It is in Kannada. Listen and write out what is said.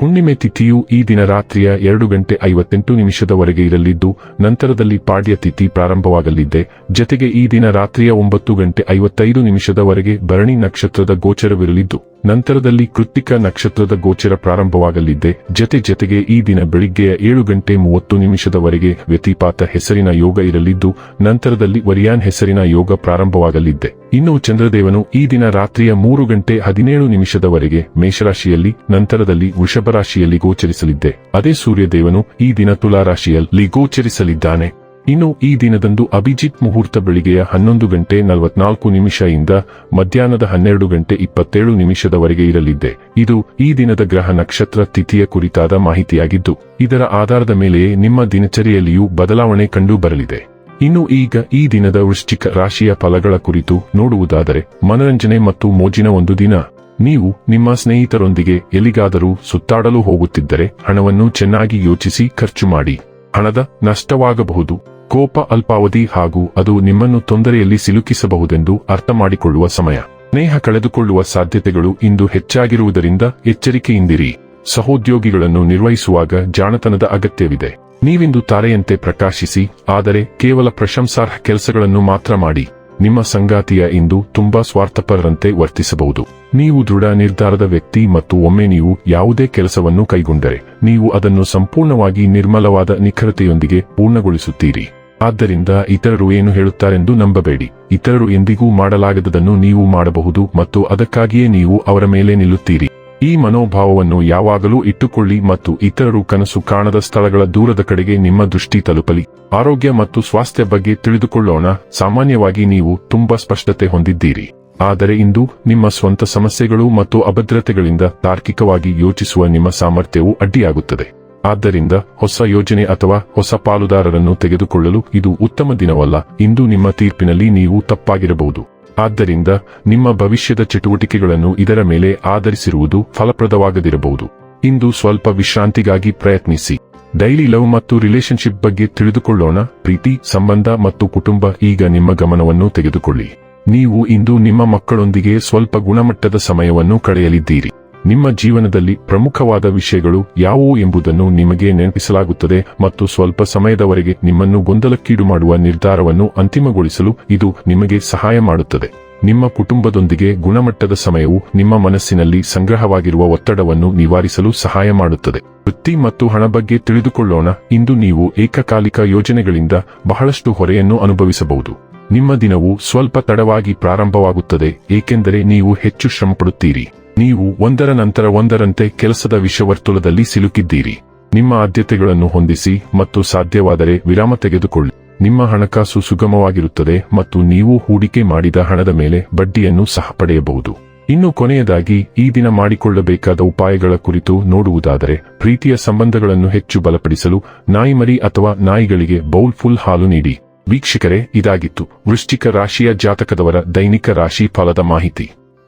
ಹುಣ್ಣಿಮೆ ತಿಥಿಯು ಈ ದಿನ ರಾತ್ರಿಯ ಎರಡು ಗಂಟೆ ಐವತ್ತೆಂಟು ನಿಮಿಷದವರೆಗೆ ಇರಲಿದ್ದು, ನಂತರದಲ್ಲಿ ಪಾಡ್ಯ ತಿಥಿ ಪ್ರಾರಂಭವಾಗಲಿದೆ. ಜತೆಗೆ ಈ ದಿನ ರಾತ್ರಿಯ ಒಂಬತ್ತು ಗಂಟೆ ಐವತ್ತೈದು ನಿಮಿಷದವರೆಗೆ ಭರಣಿ ನಕ್ಷತ್ರದ ಗೋಚರವಿರಲಿದ್ದು ನಂತರದಲ್ಲಿ ಕೃತ್ತಿಕ ನಕ್ಷತ್ರದ ಗೋಚರ ಪ್ರಾರಂಭವಾಗಲಿದೆ. ಜತೆ ಜತೆಗೆ ಈ ದಿನ ಬೆಳಿಗ್ಗೆಯ ಏಳು ಗಂಟೆ ಮೂವತ್ತು ನಿಮಿಷದವರೆಗೆ ವ್ಯತಿಪಾತ ಹೆಸರಿನ ಯೋಗ ಇರಲಿದ್ದು, ನಂತರದಲ್ಲಿ ವರಿಯಾನ್ ಹೆಸರಿನ ಯೋಗ ಪ್ರಾರಂಭವಾಗಲಿದೆ. ಇನ್ನು ಚಂದ್ರದೇವನು ಈ ದಿನ ರಾತ್ರಿಯ ಮೂರು ಗಂಟೆ ಹದಿನೇಳು ನಿಮಿಷದವರೆಗೆ ಮೇಷರಾಶಿಯಲ್ಲಿ, ನಂತರದಲ್ಲಿ ವೃಷಭ ರಾಶಿಯಲ್ಲಿ ಗೋಚರಿಸಲಿದ್ದೆ. ಅದೇ ಸೂರ್ಯದೇವನು ಈ ದಿನ ತುಲಾರಾಶಿಯಲ್ಲಿ ಗೋಚರಿಸಲಿದ್ದಾನೆ. ಇನ್ನು ಈ ದಿನದಂದು ಅಭಿಜಿತ್ ಮುಹೂರ್ತ ಬೆಳಿಗ್ಗೆಯ ಹನ್ನೊಂದು ಗಂಟೆ ನಲವತ್ನಾಲ್ಕು ನಿಮಿಷದಿಂದ ಮಧ್ಯಾಹ್ನದ ಹನ್ನೆರಡು ಗಂಟೆ ಇಪ್ಪತ್ತೇಳು ನಿಮಿಷದವರೆಗೆ ಇರಲಿದೆ. ಇದು ಈ ದಿನದ ಗ್ರಹ ನಕ್ಷತ್ರ ತಿಥಿಯ ಕುರಿತಾದ ಮಾಹಿತಿಯಾಗಿದ್ದು, ಇದರ ಆಧಾರದ ಮೇಲೆಯೇ ನಿಮ್ಮ ದಿನಚರಿಯಲ್ಲಿಯೂ ಬದಲಾವಣೆ ಕಂಡು ಬರಲಿದೆ. ಇನ್ನು ಈಗ ಈ ದಿನದ ವೃಶ್ಚಿಕ ರಾಶಿಯ ಫಲಗಳ ಕುರಿತು ನೋಡುವುದಾದರೆ, ಮನರಂಜನೆ ಮತ್ತು ಮೋಜಿನ ಒಂದು ದಿನ. ನೀವು ನಿಮ್ಮ ಸ್ನೇಹಿತರೊಂದಿಗೆ ಎಲ್ಲಿಗಾದರೂ ಸುತ್ತಾಡಲು ಹೋಗುತ್ತಿದ್ದರೆ ಹಣವನ್ನು ಚೆನ್ನಾಗಿ ಯೋಚಿಸಿ ಖರ್ಚು ಮಾಡಿ. ಹಣದ ನಷ್ಟವಾಗಬಹುದು. ಕೋಪ, ಅಲ್ಪಾವಧಿ ಹಾಗೂ ಅದು ನಿಮ್ಮನ್ನು ತೊಂದರೆಯಲ್ಲಿ ಸಿಲುಕಿಸಬಹುದೆಂದು ಅರ್ಥ ಮಾಡಿಕೊಳ್ಳುವ ಸಮಯ. ಸ್ನೇಹ ಕಳೆದುಕೊಳ್ಳುವ ಸಾಧ್ಯತೆಗಳು ಇಂದು ಹೆಚ್ಚಾಗಿರುವುದರಿಂದ ಎಚ್ಚರಿಕೆಯಿಂದಿರಿ. ಸಹೋದ್ಯೋಗಿಗಳನ್ನು ನಿರ್ವಹಿಸುವಾಗ ಜಾಣತನದ ಅಗತ್ಯವಿದೆ. ನೀವಿಂದು ತಾರೆಯಂತೆ ಪ್ರಕಾಶಿಸಿ, ಆದರೆ ಕೇವಲ ಪ್ರಶಂಸಾರ್ಹ ಕೆಲಸಗಳನ್ನು ಮಾತ್ರ ಮಾಡಿ. ನಿಮ್ಮ ಸಂಗಾತಿಯ ಇಂದು ತುಂಬಾ ಸ್ವಾರ್ಥಪರರಂತೆ ವರ್ತಿಸಬಹುದು. ನೀವು ದೃಢ, ನಿರ್ಧಾರದ ವ್ಯಕ್ತಿ ಮತ್ತು ಒಮ್ಮೆ ನೀವು ಯಾವುದೇ ಕೆಲಸವನ್ನು ಕೈಗೊಂಡರೆ, ನೀವು ಅದನ್ನು ಸಂಪೂರ್ಣವಾಗಿ ನಿರ್ಮಲವಾದ ನಿಖರತೆಯೊಂದಿಗೆ ಪೂರ್ಣಗೊಳಿಸುತ್ತೀರಿ. ಆದ್ದರಿಂದ ಇತರರು ಏನು ಹೇಳುತ್ತಾರೆಂದು ನಂಬಬೇಡಿ. ಇತರರು ಎಂದಿಗೂ ಮಾಡಲಾಗದದನ್ನು ನೀವು ಮಾಡಬಹುದು ಮತ್ತು ಅದಕ್ಕಾಗಿಯೇ ನೀವು ಅವರ ಮೇಲೆ ನಿಲ್ಲುತ್ತೀರಿ. ಈ ಮನೋಭಾವವನ್ನು ಯಾವಾಗಲೂ ಇಟ್ಟುಕೊಳ್ಳಿ ಮತ್ತು ಇತರರು ಕನಸು ಕಾಣದ ಸ್ಥಳಗಳ ದೂರದ ಕಡೆಗೆ ನಿಮ್ಮ ದೃಷ್ಟಿ ತಲುಪಲಿ. ಆರೋಗ್ಯ ಮತ್ತು ಸ್ವಾಸ್ಥ್ಯ ಬಗ್ಗೆ ತಿಳಿದುಕೊಳ್ಳೋಣ. ಸಾಮಾನ್ಯವಾಗಿ ನೀವು ತುಂಬಾ ಸ್ಪಷ್ಟತೆ ಹೊಂದಿದ್ದೀರಿ. ಆದರೆ ಇಂದು ನಿಮ್ಮ ಸ್ವಂತ ಸಮಸ್ಯೆಗಳು ಮತ್ತು ಅಭದ್ರತೆಗಳಿಂದ ತಾರ್ಕಿಕವಾಗಿ ಯೋಚಿಸುವ ನಿಮ್ಮ ಸಾಮರ್ಥ್ಯವು ಅಡ್ಡಿಯಾಗುತ್ತದೆ. ಆದ್ದರಿಂದ ಹೊಸ ಯೋಜನೆ ಅಥವಾ ಹೊಸ ಪಾಲುದಾರರನ್ನು ತೆಗೆದುಕೊಳ್ಳಲು ಇದು ಉತ್ತಮ ದಿನವಲ್ಲ. ಇಂದು ನಿಮ್ಮ ತೀರ್ಪಿನಲ್ಲಿ ನೀವು ತಪ್ಪಾಗಿರಬಹುದು. ಆದ್ದರಿಂದ ನಿಮ್ಮ ಭವಿಷ್ಯದ ಚಟುವಟಿಕೆಗಳನ್ನು ಇದರ ಮೇಲೆ ಆಧರಿಸಿರುವುದು ಫಲಪ್ರದವಾಗದಿರಬಹುದು. ಇಂದು ಸ್ವಲ್ಪ ವಿಶ್ರಾಂತಿಗಾಗಿ ಪ್ರಯತ್ನಿಸಿ. ಡೈಲಿ ಲವ್ ಮತ್ತು ರಿಲೇಶನ್ಶಿಪ್ ಬಗ್ಗೆ ತಿಳಿದುಕೊಳ್ಳೋಣ. ಪ್ರೀತಿ, ಸಂಬಂಧ ಮತ್ತು ಕುಟುಂಬ ಈಗ ನಿಮ್ಮ ಗಮನವನ್ನು ತೆಗೆದುಕೊಳ್ಳಿ. ನೀವು ಇಂದು ನಿಮ್ಮ ಮಕ್ಕಳೊಂದಿಗೆ ಸ್ವಲ್ಪ ಗುಣಮಟ್ಟದ ಸಮಯವನ್ನು ಕಳೆಯಲಿದ್ದೀರಿ. ನಿಮ್ಮ ಜೀವನದಲ್ಲಿ ಪ್ರಮುಖವಾದ ವಿಷಯಗಳು ಯಾವುವು ಎಂಬುದನ್ನು ನಿಮಗೆ ನೆನಪಿಸಲಾಗುತ್ತದೆ ಮತ್ತು ಸ್ವಲ್ಪ ಸಮಯದವರೆಗೆ ನಿಮ್ಮನ್ನು ಗೊಂದಲಕ್ಕೀಡು ಮಾಡುವ ನಿರ್ಧಾರವನ್ನು ಅಂತಿಮಗೊಳಿಸಲು ಇದು ನಿಮಗೆ ಸಹಾಯ ಮಾಡುತ್ತದೆ. ನಿಮ್ಮ ಕುಟುಂಬದೊಂದಿಗೆ ಗುಣಮಟ್ಟದ ಸಮಯವು ನಿಮ್ಮ ಮನಸ್ಸಿನಲ್ಲಿ ಸಂಗ್ರಹವಾಗಿರುವ ಒತ್ತಡವನ್ನು ನಿವಾರಿಸಲು ಸಹಾಯ ಮಾಡುತ್ತದೆ. ವೃತ್ತಿ ಮತ್ತು ಹಣ ಬಗ್ಗೆ ತಿಳಿದುಕೊಳ್ಳೋಣ. ಇಂದು ನೀವು ಏಕಕಾಲಿಕ ಯೋಜನೆಗಳಿಂದ ಬಹಳಷ್ಟು ಹೊರೆಯನ್ನು ಅನುಭವಿಸಬಹುದು. ನಿಮ್ಮ ದಿನವು ಸ್ವಲ್ಪ ತಡವಾಗಿ ಪ್ರಾರಂಭವಾಗುತ್ತದೆ, ಏಕೆಂದರೆ ನೀವು ಹೆಚ್ಚು ಶ್ರಮಪಡುತ್ತೀರಿ. ನೀವು ಒಂದರ ನಂತರ ಒಂದರಂತೆ ಕೆಲಸದ ವಿಷವರ್ತುಲದಲ್ಲಿ ಸಿಲುಕಿದ್ದೀರಿ. ನಿಮ್ಮ ಆದ್ಯತೆಗಳನ್ನು ಹೊಂದಿಸಿ ಮತ್ತು ಸಾಧ್ಯವಾದರೆ ವಿರಾಮ ತೆಗೆದುಕೊಳ್ಳಿ. ನಿಮ್ಮ ಹಣಕಾಸು ಸುಗಮವಾಗಿರುತ್ತದೆ ಮತ್ತು ನೀವು ಹೂಡಿಕೆ ಮಾಡಿದ ಹಣದ ಮೇಲೆ ಬಡ್ಡಿಯನ್ನು ಸಹ ಪಡೆಯಬಹುದು. ಇನ್ನು ಕೊನೆಯದಾಗಿ, ಈ ದಿನ ಮಾಡಿಕೊಳ್ಳಬೇಕಾದ ಉಪಾಯಗಳ ಕುರಿತು ನೋಡುವುದಾದರೆ, ಪ್ರೀತಿಯ ಸಂಬಂಧಗಳನ್ನು ಹೆಚ್ಚು ಬಲಪಡಿಸಲು ನಾಯಿಮರಿ ಅಥವಾ ನಾಯಿಗಳಿಗೆ ಬೌಲ್ ಫುಲ್ ಹಾಲು ನೀಡಿ. ವೀಕ್ಷಕರೇ, ಇದಾಗಿತ್ತು ವೃಶ್ಚಿಕ ರಾಶಿಯ ಜಾತಕದವರ ದೈನಿಕ ರಾಶಿ ಫಲದ ಮಾಹಿತಿ.